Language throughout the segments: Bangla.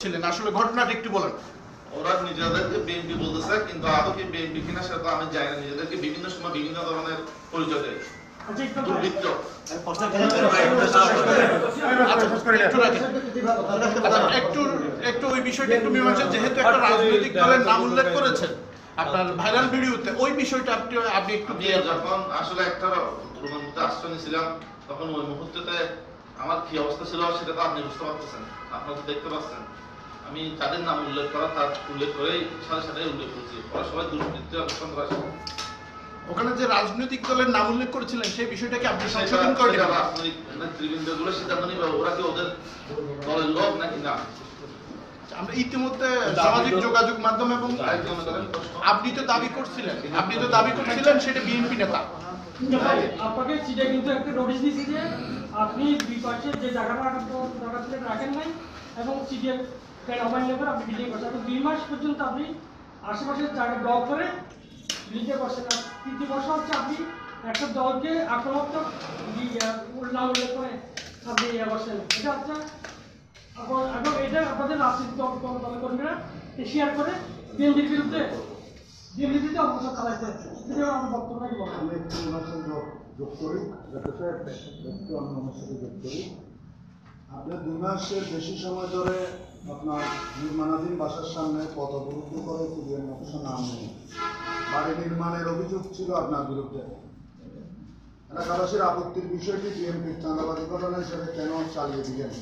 ছিলেন আসলে ঘটনাটা একটু বলেন। ওরা নিজেদেরকে বিএনপি বলতেছে কিন্তু আদৌ কি বিএনপি কিনা সেটা তো আমি জানি না। নিজেদেরকে বিভিন্ন সময় বিভিন্ন ধরনের পরিচয় দেয়। দুর্বৃত্ত আচ্ছা, একটু আচ্ছা, একটু একটু ওই বিষয়টা একটু মীমাংসা যেহেতু একটা রাজনৈতিক দলের নাম উল্লেখ করেছেন আপনার ভাইরাল ভিডিওতে ওই বিষয়টা আপনি আপনি একটু আমি যখন আসলে একটা মধ্যে আশ্রয় নিয়েছিলাম তখন ওই মুহূর্তে আমার কি অবস্থা ছিল সেটা তো আপনি বুঝতে পারতেছেন। আপনারা তো দেখতে পাচ্ছেন। আমি তাদের নাম উল্লেখ করা তার উল্লেখ করেই সাথে সাথে উল্লেখ করছি। ওরা সবাই দুর্নীতি সন্ত্রাসী ওখানে যে রাজনৈতিক দলের নাম উল্লেখ করেছিলেন সেই বিষয়টাকে আপনি সংশোধন করে দিবেন রাজনৈতিক নেতৃবৃন্দগুলো সিদ্ধান্ত নিবে ওরা কি ওদের দলের লোক নাকি না? আমরা ইতিমধ্যে সামাজিক যোগাযোগ মাধ্যম এবং আপনি তো দাবি করছিলেন। আপনি তো দাবি করছিলেন সেটা বিএনপি নেতা। আপনাকে সিটে কিন্তু একটা নোটিশ দিয়েছি যে আপনি দুই পাশে যে জায়গাটা দরকার ছিল রাখেন নাই এবং সিটে প্ল্যান অমান্য করে আপনি বিল্ডিং করছেন এবং দুই মাস পর্যন্ত আপনি আশেপাশের জায়গা ব্লক করে বিল্ডিংয়ে বসেন। আর তৃতীয় বর্ষ হচ্ছে আপনি একটা দলকে আক্রমণাত্মক নাম উল্লেখ করে আপনি ইয়ে বসেন। এটা হচ্ছে করে আমি সঙ্গে করি যোগ করি আপনি দুই মাসের বেশি সময় ধরে আপনার নির্মাণাধীন বাসার সামনে পথ অবরুদ্ধ করে কুরিয়ার নকশা নাম নেই বাড়ি নির্মাণের অভিযোগ ছিল আপনার বিরুদ্ধে এলাকাবাসীর আপত্তির বিষয়টি বিএনপির চাঁদাবাদী ঘটনা হিসেবে কেন চালিয়ে দিলেন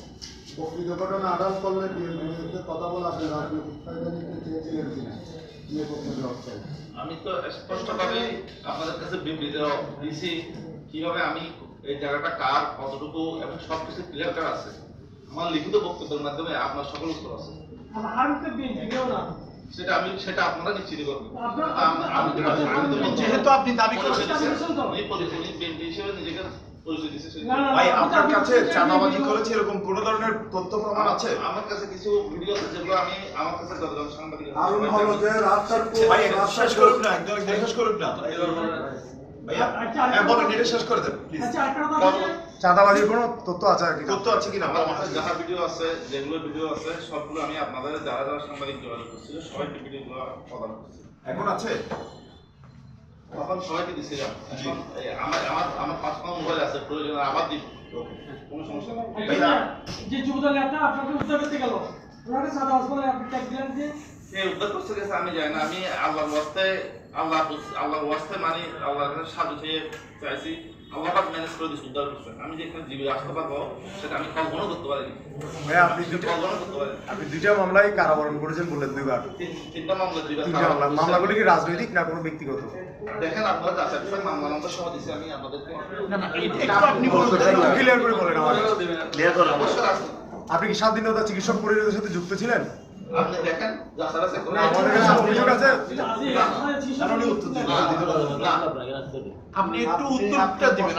প্রকৃত ঘটনা আড়াল করলে বিএনপির বিরুদ্ধে কথা বলে আপনি রাজনৈতিক ফায়দা নিতে চেয়েছিলেন কিনা আমি তো স্পষ্টভাবে আপনাদের কাছে দিছি কীভাবে আমি এই জায়গাটা কার কতটুকু এবং সবকিছু ক্লিয়ার কার আছে। আমার লিখিত বক্তব্যের মাধ্যমে আপনার সকল উত্তর আছে। সেটা আমি সেটা আপনারা নিশ্চিত করবেন। যেহেতু আপনি দাবি করছেন নিজেকে ভাই আপনার কাছে চাঁদাবাজি করেছে এরকম কোন ধরনের তথ্য প্রমাণ আছে? আমার কাছে কিছু ভিডিও আছে যেগুলো আমি আমার কাছে যতজন সাংবাদিক আছে, হলো যে রাস্তার ভাই শেষ করুন না শেষ না। চাঁদাবাজির কোনো তথ্য আছে আর কি? তথ্য আছে কিনা? আমার কাছে যাহা ভিডিও আছে যেগুলো ভিডিও আছে সবগুলো আমি আপনাদের যারা যারা সাংবাদিক যোগাযোগ করছিল সবাইকে ভিডিওগুলো প্রদান করছি। এখন আছে? তখন সবাইকে দিছিলাম আমার আমার আমার পাঁচ পাঁচ মোবাইল আছে প্রয়োজন আবার দিব। কোনো সমস্যা নেই। যে যুবদল নেতা আপনাকে উদ্ধার করতে গেল। ওনাকে সাদা হাসপাতালে আপনি ট্যাগ দিলেন যে? উদ্ধার করতে গেছে আমি জানি না। আমি আল্লাহর ওয়াস্তে আল্লাহ আল্লাহর ওয়াস্তে মানি আল্লাহর কাছে সাহায্য চেয়ে চাইছি। আল্লাহ ম্যানেজ করে দিচ্ছে উদ্ধার করছে। আমি যেখানে জীবিত আসতে পারব সেটা আমি কল্পনা করতে পারিনি। ভাই আপনি কল্পনা করতে পারি আপনি দুইটা মামলায় কারাবরণ করেছেন বললেন দুইবার। তিনটা মামলা দুইবার তিনটা মামলা। মামলাগুলি কি রাজনৈতিক না কোনো ব্যক্তিগত? দেখেন আপনারা যাচাই করে মামলা নম্বর সহ দিচ্ছি আমি আপনাদেরকে না না এই- আপনি বলুন ক্লিয়ার করে বলেন। আমার অবশ্যই আপনি কি স্বাধীনতা চিকিৎসক পরিষদের সাথে যুক্ত ছিলেন? আপনি দেখেন যাচাই আছে করে অভিযোগ আছে। আপনি একটু উত্তরটা দিবেন।